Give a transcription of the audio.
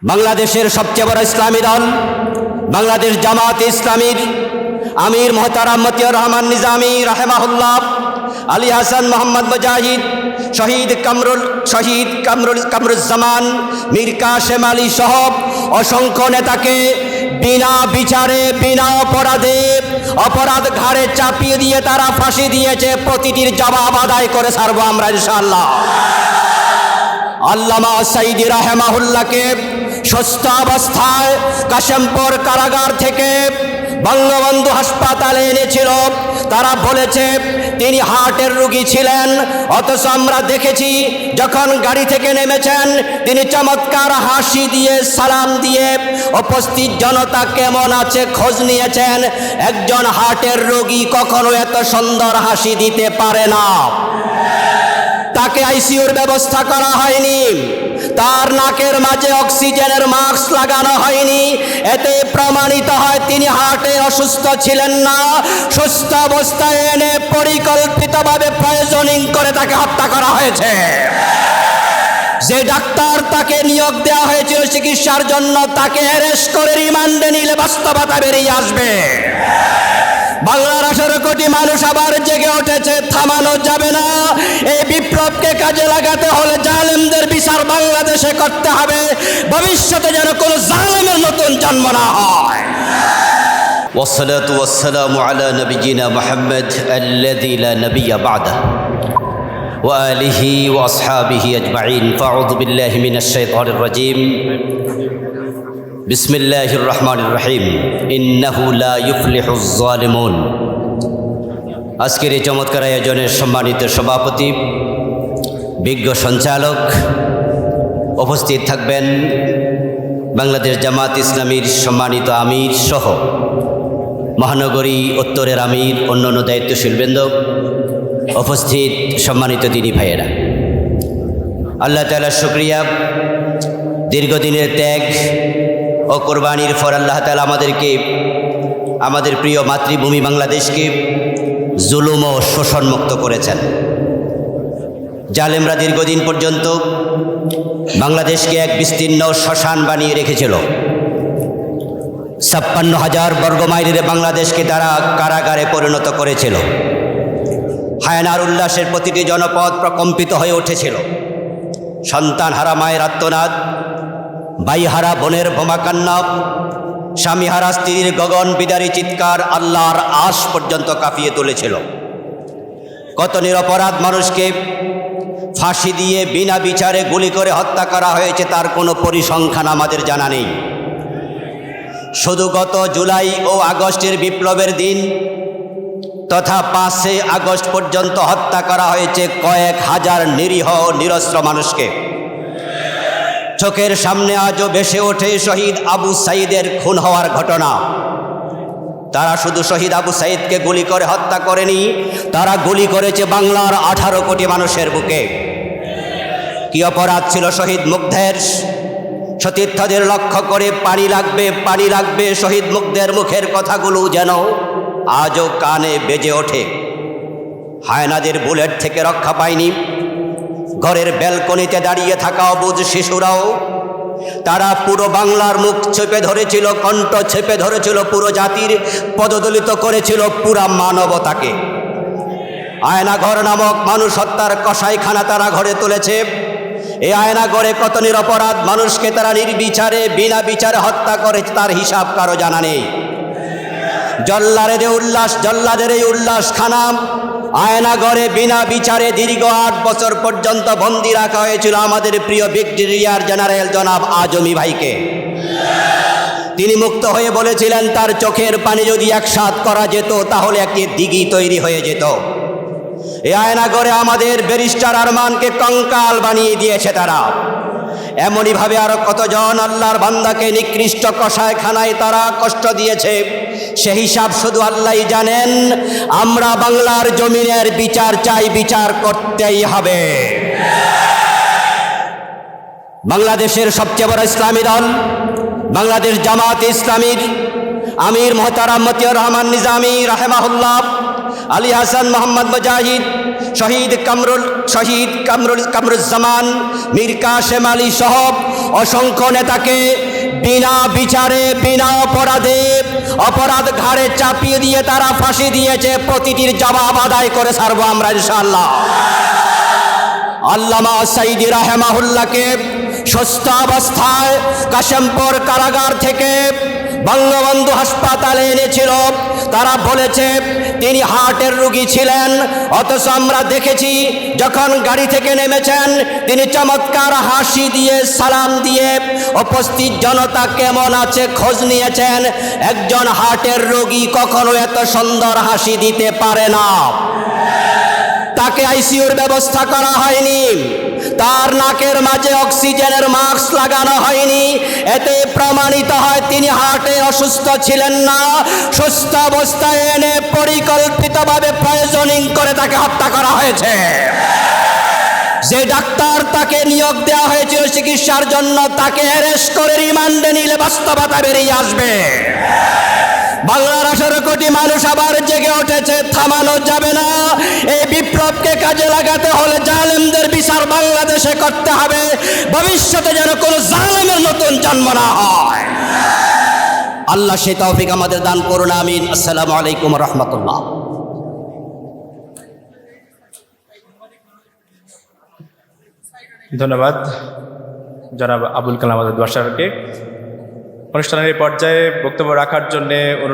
বাংলাদেশের সবচেয়ে বড় ইসলামী দল, বাংলাদেশ জামাত ইসলামীর আমির মোহতারাম মতিউর রহমান নিজামী রাহেমাহুল্লাহ, আলী হাসান মোহাম্মদ মুজাহিদ, শহীদ কামরুল শহীদ কামরুল, কামরুজ্জামান মীর কাশেম আলী সহ অসংখ্য নেতাকে বিনা বিচারে, বিনা অপরাধে অপরাধ ঘাড়ে চাপিয়ে দিয়ে তারা ফাঁসি দিয়েছে, প্রতিটির জবাব আদায় করে ছাড়বো আমরা ইনশাআল্লাহ। আল্লামা সাইদি রাহেমাহুল্লাহকে সুস্থ অবস্থায় কাশেমপুর কারাগার থেকে বঙ্গবন্ধু হাসপাতালে এনেছিল। তারা বলেছে, তিনি হার্টের রুগী ছিলেন, অথচ আমরা দেখেছি, যখন গাড়ি থেকে নেমেছেন, তিনি চমৎকার হাসি দিয়ে, সালাম দিয়ে উপস্থিত জনতা কেমন আছে খোঁজ নিয়েছেন। একজন হার্টের রোগী কখনো এত সুন্দর হাসি দিতে পারে না। তাকে আইসিউর ব্যবস্থা করা হয়নি। তার নাকের মাঝে অক্সিজেনের মাস্ক লাগানো হয়নি। এতে প্রমাণিত হয় তিনি হার্টে অসুস্থ ছিলেন না। সুস্থ অবস্থায় এনে পরিকল্পিতভাবে প্রয়োজনিং করে তাকে হত্যা করা হয়েছে। যে ডাক্তার তাকে নিয়োগ দেওয়া হয়েছিল চিকিৎসার জন্য তাকে অ্যারেস্ট করে রিমান্ডে নিলে বাস্তবতা বেরিয়ে আসবে। বাংলার আঠারো কোটি মানুষ আবার জেগে উঠেছে থামানো যাবে না এই বিপ্লবকে কাজে লাগাতে হলে জালেমদের বিচার বাংলাদেশে করতে হবে ভবিষ্যতে যেন কোনো জালেমের নতুন জন্ম না হয় والصلاة والسلام على نبينا محمد الذي لا نبي بعده وآله وأصحابه أجمعين فأعوذ بالله من الشيطان الرجيم বিসমিল্লাহ রহমান রাহিম ইন্নাহুলাফলিহজালিমুন আজকের এই চমৎকার আয়োজনের সম্মানিত সভাপতি, বিজ্ঞ সঞ্চালক উপস্থিত থাকবেন বাংলাদেশ জামাত ইসলামীর সম্মানিত আমির সহ মহানগরী উত্তরের আমির অন্য অন্যান্য দায়িত্বশীলবৃন্দ উপস্থিত সম্মানিত দিনই ভাইয়েরা। আল্লাহ তালা শুক্রিয়া, দীর্ঘদিনের ত্যাগ ও কোরবানির ফর আল্লাহ তালা আমাদেরকে, আমাদের প্রিয় মাতৃভূমি বাংলাদেশকে জুলুম ও শোষণমুক্ত করেছেন। জালেমরা দীর্ঘদিন পর্যন্ত বাংলাদেশকে এক বিস্তীর্ণ শ্মশান বানিয়ে রেখেছিল। ছাপ্পান্ন হাজার বর্গমাইলের বাংলাদেশকে তারা কারাগারে পরিণত করেছিল। হায়নার উল্লাসের প্রতিটি জনপদ প্রকম্পিত হয়ে উঠেছিল। সন্তান হারা মায়ের আত্মনাদ বাইহারা বোনের বোমাকান্না স্বামীহারা স্ত্রীর গগন বিদারী চিৎকার আল্লাহর আশ পর্যন্ত কাঁপিয়ে তুলেছিল। কত নিরপরাধ মানুষকে ফাঁসি দিয়ে বিনা বিচারে গুলি করে হত্যা করা হয়েছে তার কোনো পরিসংখ্যান আমাদের জানা নেই। শুধু গত জুলাই ও আগস্টের বিপ্লবের দিন তথা পাঁচই আগস্ট পর্যন্ত হত্যা করা হয়েছে কয়েক হাজার নিরীহ, নিরস্ত্র মানুষকে। চোখের সামনে আজও ভেসে ওঠে শহীদ আবু সাইদের খুন হওয়ার ঘটনা। তারা শুধু শহীদ আবু সাইদকে গুলি করে হত্যা করেনি, তারা গুলি করেছে বাংলার আঠারো কোটি মানুষের বুকে। কি অপরাধ ছিল শহীদ মুগ্ধের? সতীর্থদের লক্ষ্য করে পানি লাগবে পানি লাগবে শহীদ মুগ্ধের মুখের কথাগুলো যেন আজও কানে বেজে ওঠে। হায়নাদের বুলেট থেকে রক্ষা পায়নি ঘরের ব্যালকনিতে দাঁড়িয়ে থাকা অবুজ শিশুরাও, তারা পুরো বাংলার মুখ চেপে ধরেছিল, কণ্ঠ চেপে ধরেছিল, পুরো জাতির পদদলিত করেছিল পুরা মানবতাকে। আয়নাঘর নামক মানুষ হত্যার কসাইখানা তারা ঘরে তুলেছে। এই আয়না ঘরে কত নিরপরাধ মানুষকে তারা নির্বিচারে, বিনা বিচারে হত্যা করে, তার হিসাব কারও জানা নেই। জল্লারের এই উল্লাস, জল্লাদের এই উল্লাস খানাম। আয়নাগরে বিনা বিচারে দীর্ঘ আট বছর পর্যন্ত বন্দি রাখা হয়েছিল আমাদের প্রিয় ব্রিগেডিয়ার জেনারেল জনাব আজমি ভাইকে। তিনি মুক্ত হয়ে বলেছিলেন, তার চোখের পানি যদি একসাথ করা যেত, তাহলে একটি দিঘি তৈরি হয়ে যেত। এই আয়নাগরে আমাদের ব্যারিস্টার আরমানকে কঙ্কাল বানিয়ে দিয়েছে তারা। এমনইভাবে আরও কতজন আল্লাহর বান্দাকে নিকৃষ্ট কষায়খানায় তারা কষ্ট দিয়েছে? সে হিসাব শুধু আল্লাহই জানেন। আমরা বাংলার জমিনের বিচার চাই, বিচার করতেই হবে। বাংলাদেশের সবচেয়ে বড় ইসলামী দল, বাংলাদেশ জামাত ইসলামীর আমির মোহতারাম মতিউর রহমান নিজামী, রাহেমাহুল্লাহ, আলী হাসান মোহাম্মদ মুজাহিদ শহীদ কামরুল শহীদ কামরুল, কামরুজ্জামান মীর কাশেম আলী সহ অসংখ্য নেতাকে বিনা বিচারে, বিনা অপরাধে অপরাধ ঘাড়ে চাপিয়ে দিয়ে তারা ফাঁসি দিয়েছে। প্রতিটির জবাব আদায় করে ছাড়বো আমরা ইনশাআল্লাহ। আল্লামা সাইদি রাহেমাহুল্লাহকে সুস্থ অবস্থায় কাশেমপুর কারাগার থেকে বঙ্গবন্ধু হাসপাতালে এনেছিল। তারা বলেছে, তিনি হার্টের রুগী ছিলেন। অথচ আমরা দেখেছি, যখন গাড়ি থেকে নেমেছেন, তিনি চমৎকার হাসি দিয়ে, সালাম দিয়ে উপস্থিত জনতা কেমন আছে খোঁজ নিয়েছেন। একজন হার্টের রোগী কখনো এত সুন্দর হাসি দিতে পারে না। তাকে আইসিইউর ব্যবস্থা করা হয়নি। তার নাকের মাঝে অক্সিজেনের মাস্ক লাগানো হয়নি। এতে প্রমাণিত হয়, তিনি হার্টে অসুস্থ ছিলেন না। সুস্থ অবস্থায় এনে পরিকল্পিতভাবে প্রয়োজনীয় করে তাকে হত্যা করা হয়েছে। যে ডাক্তার তাকে নিয়োগ দেওয়া হয়েছিল চিকিৎসার জন্য, তাকে অ্যারেস্ট করে রিমান্ডে নিলে বাস্তবতা বেরিয়ে আসবে। বাংলার আঠারো কোটি মানুষ আবার জেগে উঠেছে, থামানো যাবে না। এই বিপ্লবকে কাজে লাগাতে হলে জালেমদের বিচার বাংলাদেশে করতে হবে। ভবিষ্যতে যেন কোনো জালেমের নতুন জন্ম না হয়। আল্লাহ সে তৌফিক আমাদের দান করুন, আমিন। আসসালামু আলাইকুম রহমতুল্লাহ। ধন্যবাদ। জনাব আবুল কালাম আজাদ বাসারকে অনুষ্ঠানের পর্যায়ে বক্তব্য রাখার জন্য অনুরোধ